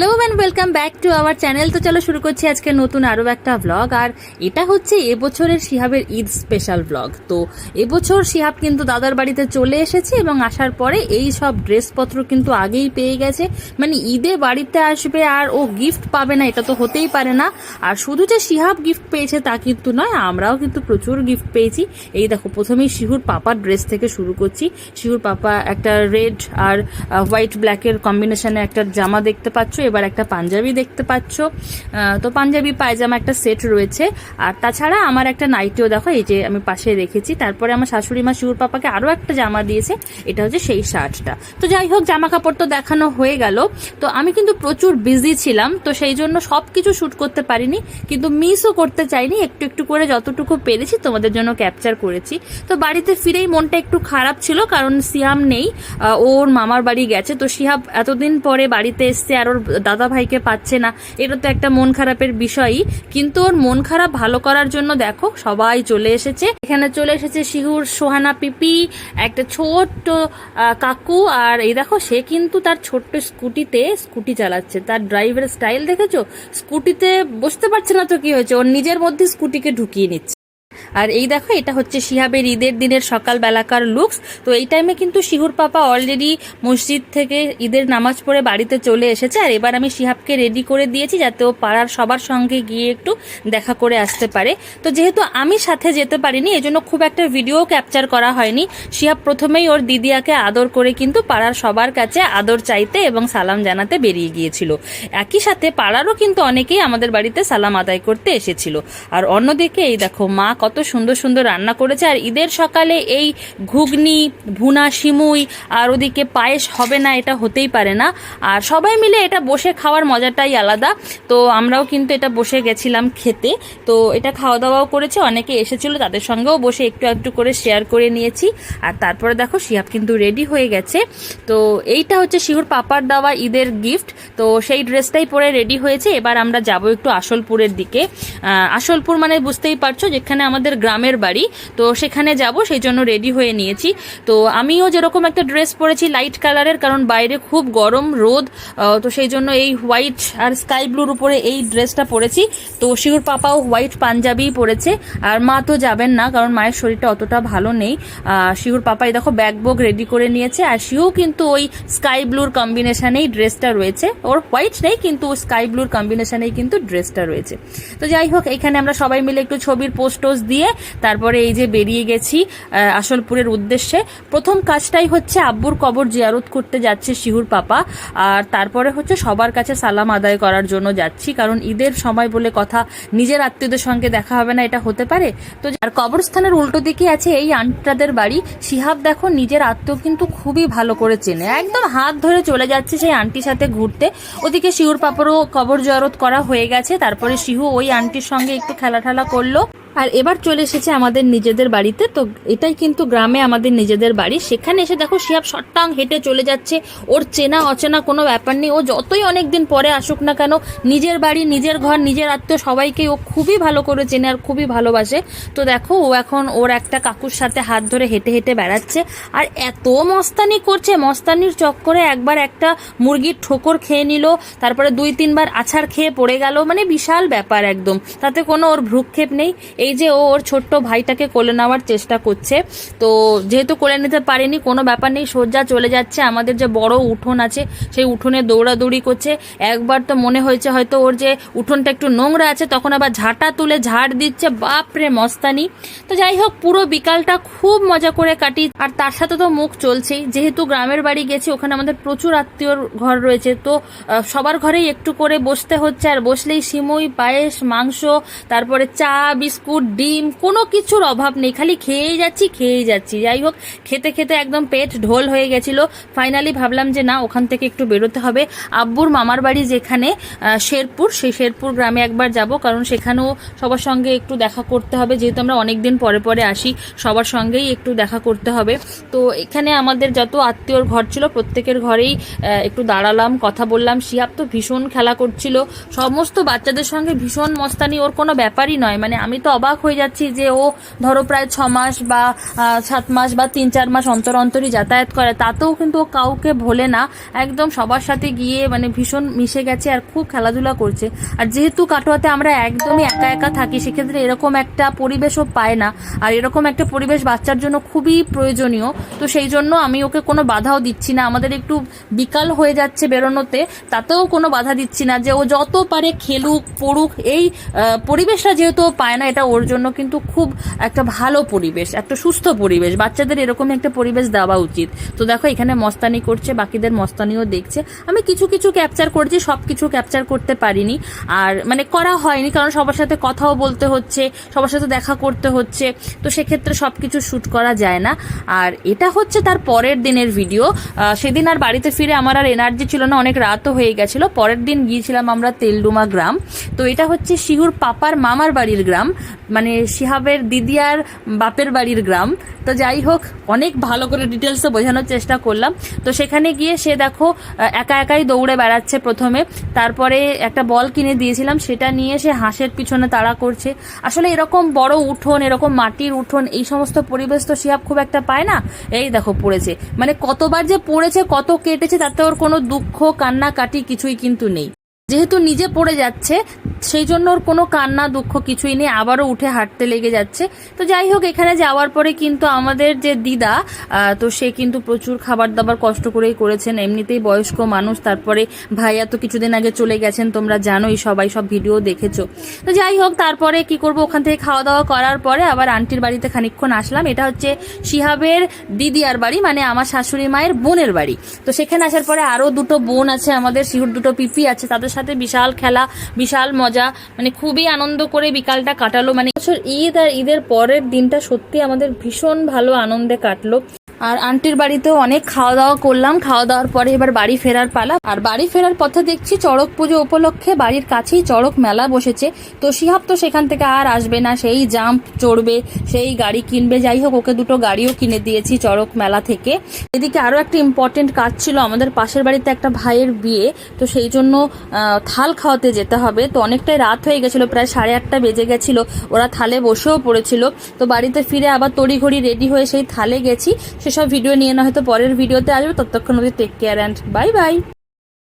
Hello and welcome back to our channel তো চলো শুরু করছি আজকে নতুন আরও একটা ব্লগ আর এটা হচ্ছে এবছরের শিহাবের ঈদ স্পেশাল ব্লগ তো এবছর শিহাব কিন্তু দাদার বাড়িতে চলে এসেছে এবং আসার পরে এই সব ড্রেসপত্র কিন্তু আগেই পেয়ে গেছে। মানে ঈদে বাড়িতে আসবে আর ও গিফট পাবে না, এটা তো হতেই পারে না। আর শুধু যে শিহাব গিফট পেয়েছে তা কিন্তু নয়, আমরাও কিন্তু প্রচুর গিফট পেয়েছি। এই দেখো, প্রথমেই শিহুর পাপার ড্রেস থেকে শুরু করছি। শিহুর পাপা একটা রেড আর হোয়াইট ব্ল্যাকের কম্বিনেশনে একটা জামা দেখতে পাচ্ছ এবার একটা পাঞ্জাবি দেখতে পাচ্ছ। তো পাঞ্জাবি পায়জামা একটা সেট রয়েছে। আর তাছাড়া আমার একটা নাইটিও দেখো, এই যে আমি পাশে রেখেছি। তারপরে আমার শাশুড়ি মা শিউর পাপাকে আরও একটা জামা দিয়েছে, এটা হচ্ছে সেই শার্টটা। তো যাই হোক জামা কাপড় তো দেখানো হয়ে গেল। তো আমি কিন্তু প্রচুর বিজি ছিলাম, তো সেই জন্য সব কিছু শ্যুট করতে পারিনি। কিন্তু মিসও করতে চাইনি, একটু একটু করে যতটুকু পেরেছি তোমাদের জন্য ক্যাপচার করেছি। তো বাড়িতে ফিরেই মনটা একটু খারাপ ছিল, কারণ সিয়াম নেই ওর মামার বাড়ি গেছে। তো শিহাব এতদিন পরে বাড়িতে এসছে, আর ওর দাদা ভাইকে পাচ্ছে না, এটা তো একটা মন খারাপের বিষয়ই। কিন্তু ওর মন খারাপ ভালো করার জন্য দেখো, সবাই চলে এসেছে। এখানে চলে এসেছে শিহুর সোহানা পিপি, একটা ছোট্ট কাকু। আর এই দেখো, সে কিন্তু তার ছোট্ট স্কুটিতে স্কুটি চালাচ্ছে। তার ড্রাইভের স্টাইল দেখেছ? স্কুটিতে বসতে পারছে না তো কি হয়েছে? ওর নিজের মধ্যে স্কুটিকে ঢুকিয়ে নিচ্ছে। আর এই দেখো, এটা হচ্ছে শিহাবের ঈদের দিনের সকাল বেলাকার লুকস। তো এই টাইমে কিন্তু শিহুর পাপা অলরেডি মসজিদ থেকে ঈদের নামাজ পড়ে বাড়িতে চলে এসেছে। আর এবার আমি শিহাবকে রেডি করে দিয়েছি যাতে ও পাড়ার সবার সঙ্গে গিয়ে একটু দেখা করে আসতে পারে। তো যেহেতু আমি সাথে যেতে পারিনি, এজন্য খুব একটা ভিডিও ক্যাপচার করা হয়নি। শিহাব প্রথমেই ওর দিদিয়াকে আদর করে কিন্তু পাড়ার সবার কাছে আদর চাইতে এবং সালাম জানাতে বেরিয়ে গিয়েছিল। একই সাথে পাড়ারও কিন্তু অনেকেই আমাদের বাড়িতে সালাম আদায় করতে এসেছিল। আর অন্যদিকে এই দেখো, মা কত সুন্দর সুন্দর রান্না করেছে। আর ঈদের সকালে এই ঘুগনি, ভুনা, সিমুই আর ওদিকে পায়েস হবে না, এটা হতেই পারে না। আর সবাই মিলে এটা বসে খাওয়ার মজাটাই আলাদা। তো আমরাও কিন্তু এটা বসে গেছিলাম খেতে। তো এটা খাওয়া দাওয়াও করেছে, অনেকে এসেছিল, তাদের সঙ্গেও বসে একটু একটু করে শেয়ার করে নিয়েছি। আর তারপরে দেখো শিহাব কিন্তু রেডি হয়ে গেছে। তো এইটা হচ্ছে শিহুর পাপার দেওয়া ঈদের গিফট তো সেই ড্রেসটাই পরে রেডি হয়েছে। এবার আমরা যাব একটু আসলপুরের দিকে। আসলপুর মানে বুঝতেই পারছ, যেখানে আমাদের গ্রামের বাড়ি, তো সেখানে যাব, সেই জন্য রেডি হয়ে নিয়েছি। তো আমিও যেরকম একটা ড্রেস পরেছি লাইট কালারের কারণ বাইরে খুব গরম রোদ তো সেই জন্য এই হোয়াইট আর স্কাই ব্লুর উপরে এই ড্রেসটা পরেছি। তো শিহুর পাপাও হোয়াইট পাঞ্জাবি পরেছে, আর মা তো যাবেন না, কারণ মায়ের শরীরটা অতটা ভালো নেই। শিহুর পাপাই দেখো ব্যাগ বগ রেডি করে নিয়েছে, আর শিহু কিন্তু ওই স্কাই ব্লুর কম্বিনেশনেই ড্রেসটা রয়েছে। ওর হোয়াইট নেই, কিন্তু স্কাই ব্লুর কম্বিনেশনেই কিন্তু ড্রেসটা রয়েছে। তো যাই হোক, এখানে আমরা সবাই মিলে একটু ছবির পোস্ট টোস্ট দিয়ে তারপরে এই যে বেরিয়ে গেছি আসলপুরের উদ্দেশ্যে। প্রথম কাজটাই হচ্ছে আব্বুর কবর জিয়ারত করতে যাচ্ছে শিহুর পাপা, আর তারপরে হচ্ছে সবার কাছে সালাম আদায় করার জন্য যাচ্ছি, কারণ ঈদের সময় বলে কথা নিজের আত্মীয়দের সঙ্গে দেখা হবে না, এটা হতে পারে। তো আর কবরস্থানের উল্টো দিকে আছে এই আন্টাদের বাড়ি। শিহাব দেখো, নিজের আত্মীয় কিন্তু খুবই ভালো করে চেনে। একদম হাত ধরে চলে যাচ্ছে সেই আন্টির সাথে ঘুরতে। ওদিকে শিহুর পাপারও কবর জয়ারত করা হয়ে গেছে, তারপরে শিহু ওই আন্টির সঙ্গে একটু খেলা ঠেলা করল। আর এবার চলে এসেছে আমাদের নিজেদের বাড়িতে। তো এটাই কিন্তু গ্রামে আমাদের নিজেদের বাড়ি। সেখানে এসে দেখো শিয়াব শটটাং হেঁটে চলে যাচ্ছে। ওর চেনা অচেনা কোনো ব্যাপার নেই। ও যতই অনেক দিন পরে আসুক না কেন, নিজের বাড়ি, নিজের ঘর, নিজের আত্মীয় সবাইকে ও খুবই ভালো করে চেনে আর খুবই ভালোবাসে। তো দেখো ও এখন ওর একটা কাকুর সাথে হাত ধরে হেঁটে হেঁটে বেড়াচ্ছে। আর এত মস্তানি করছে। মস্তানির চক্করে একবার একটা মুরগির ঠোকর খেয়ে নিল। তারপরে দুই তিনবার আছাড় খেয়ে পড়ে গেল। মানে বিশাল ব্যাপার একদম। তাতে কোনো ওর ভ্রুক্ষেপ নেই। এই যে ও ওর ছোট্ট ভাইটাকে কোলে নেওয়ার চেষ্টা করছে, তো যেহেতু কোলে নিতে পারেনি, কোনো ব্যাপার নেই, সোজা চলে যাচ্ছে, আমাদের যে বড় উঠোন আছে, সেই উঠোনে দৌড়াদৌড়ি করছে। একবার তো মনে হয়েছে হয়তো ওর যে উঠোনটা একটু নোংরা আছে, তখন আবার ঝাঁটা তুলে ঝাড় দিচ্ছে, বাপরে মস্তানি। তো যাই হোক, পুরো বিকালটা খুব মজা করে কাটি আর তার সাথে তো মুখ চলছেই। যেহেতু গ্রামের বাড়ি গেছি, ওখানে আমাদের প্রচুর আত্মীয়র ঘর রয়েছে, তো সবার ঘরেই একটু করে বসতে হচ্ছে, আর বসলেই সিমুই, পায়েস, মাংস, তারপরে চা, বিস্কুট ডিম, কোনো কিছুর অভাব নেই, খালি খেয়েই যাচ্ছি খেয়েই যাচ্ছি। যাই হোক, খেতে খেতে একদম পেট ঢোল হয়ে গেছিল। ফাইনালি ভাবলাম যে না, ওখান থেকে একটু বেরোতে হবে। আব্বুর মামার বাড়ি যেখানে শেরপুর, সেই শেরপুর গ্রামে একবার যাব, কারণ সেখানেও সবার সঙ্গে একটু দেখা করতে হবে। যেহেতু আমরা অনেকদিন পরে পরে আসি, সবার সঙ্গেই একটু দেখা করতে হবে। তো এখানে আমাদের যত আত্মীয়র ঘর ছিল, প্রত্যেকের ঘরেই একটু দাঁড়ালাম, কথা বললাম। শিহাব তো ভীষণ খেলা করছিল। সমস্ত বাচ্চাদের সঙ্গে ভীষণ মস্তানি, ওর কোনো ব্যাপারই নয়। মানে আমি তো অবাক হয়ে যাচ্ছি যে ও ধরো প্রায় ছ মাস বা সাত মাস বা তিন চার মাস অন্তর অন্তরই যাতায়াত করে, তাতেও কিন্তু ও কাউকে ভোলে না। একদম সবার সাথে গিয়ে মানে ভীষণ মিশে গেছে আর খুব খেলাধুলা করছে। আর যেহেতু কাটোয়াতে আমরা একদমই একা একা থাকি, সেক্ষেত্রে এরকম একটা পরিবেশও পায় না। আর এরকম একটা পরিবেশ বাচ্চার জন্য খুবই প্রয়োজনীয়। তো সেই জন্য আমি ওকে কোনো বাধাও দিচ্ছি না। আমাদের একটু বিকাল হয়ে যাচ্ছে বেরোনোতে, তাতেও কোনো বাধা দিচ্ছি না যে ও যত পারে খেলুক, পড়ুক, এই পরিবেশটা যেহেতু পায় না, এটা ওর জন্য কিন্তু খুব একটা ভালো পরিবেশ, একটা সুস্থ পরিবেশ। বাচ্চাদের এরকম একটা পরিবেশ দেওয়া উচিত। তো দেখো, এখানে মস্তানি করছে, বাকিদের মস্তানিও দেখছে। আমি কিছু কিছু ক্যাপচার করেছি সব কিছু ক্যাপচার করতে পারিনি। আর মানে করা হয়নি, কারণ সবার সাথে কথাও বলতে হচ্ছে, সবার সাথে দেখা করতে হচ্ছে। তো সেক্ষেত্রে সব কিছু শ্যুট করা যায় না। আর এটা হচ্ছে তার পরের দিনের ভিডিও সেদিন আর বাড়িতে ফিরে আমার আর এনার্জি ছিল না, অনেক রাতও হয়ে গেছিল। পরের দিন গিয়েছিলাম আমরা তেলডুমা গ্রাম। তো এটা হচ্ছে শিহুর পাপার মামার বাড়ির গ্রাম। মানে শিহাবের দিদি আর বাপের বাড়ির গ্রাম। তো যাই হোক, অনেক ভালো করে ডিটেলসে বোঝানোর চেষ্টা করলাম। তো সেখানে গিয়ে সে দেখো একা একাই দৌড়ে বেড়াচ্ছে প্রথমে। তারপরে একটা বল কিনে দিয়েছিলাম, সেটা নিয়ে সে হাঁসের পিছনে তাড়া করছে। আসলে এরকম বড় উঠোন, এরকম মাটির উঠোন, এই সমস্ত পরিবেশ তো শিহাব খুব একটা পায় না। এই দেখো পড়েছে। মানে কতবার যে পড়েছে, কত কেটেছে, তাতে ওর কোনো দুঃখ কান্না কাটি কিছুই কিন্তু নেই। যেহেতু নিজে পড়ে যাচ্ছে, সেই জন্য ওর কোনো কান্না, দুঃখ কিছুই নেই, আবারও উঠে হাঁটতে লেগে যাচ্ছে। তো যাই হোক, এখানে যাওয়ার পরে কিন্তু আমাদের যে দিদা তো সে কিন্তু প্রচুর খাবার দাবার কষ্ট করেই করেছেন। এমনিতেই বয়স্ক মানুষ, তারপরে ভাইয়া তো কিছুদিন আগে চলে গেছেন, তোমরা জানোই, সবাই সব ভিডিও দেখেছ। তো যাই হোক, তারপরে কি করব, ওখান থেকে খাওয়া দাওয়া করার পরে আবার আন্টির বাড়িতে খানিকক্ষণ আসলাম। এটা হচ্ছে শিহাবের দিদিয়ার বাড়ি মানে আমার শাশুড়ি মায়ের বোনের বাড়ি। তো সেখানে আসার পরে আরও দুটো বোন আছে, আমাদের, শিহুর দুটো পিপি আছে, তাদের সাথে বিশাল খেলা, বিশাল মজা মানে খুবই আনন্দ করে বিকালটা কাটালো। মানে বছর ঈদ আর ঈদের পরের দিনটা সত্যি আমাদের ভীষণ ভালো আনন্দে কাটলো। আর আন্টির বাড়িতেও অনেক খাওয়া দাওয়া করলাম। খাওয়া দাওয়ার পরে এবার বাড়ি ফেরার পালা। আর বাড়ি ফেরার পথে দেখছি চড়ক পুজো উপলক্ষে বাড়ির কাছেই চড়ক মেলা বসেছে। তো শিহাব তো সেখান থেকে আর আসবে না। সেই জাম্প চড়বে, সেই গাড়ি কিনবে। যাই হোক, ওকে দুটো গাড়িও কিনে দিয়েছি চড়ক মেলা থেকে। এদিকে আরও একটা ইম্পর্টেন্ট কাজ ছিল আমাদের পাশের বাড়িতে একটা ভাইয়ের বিয়ে। তো সেই জন্য থাল খাওয়াতে যেতে হবে। তো অনেকটাই রাত হয়ে গেছিল, প্রায় সাড়ে আটটা বেজে গেছিল। ওরা থালে বসেও পড়েছিল। তো বাড়িতে ফিরে আবার তড়িঘড়ি রেডি হয়ে সেই থালে গেছি। সেসব ভিডিও নিয়ে না হয়তো পরের ভিডিওতে আসবে। ততক্ষণ অবধি take care and bye bye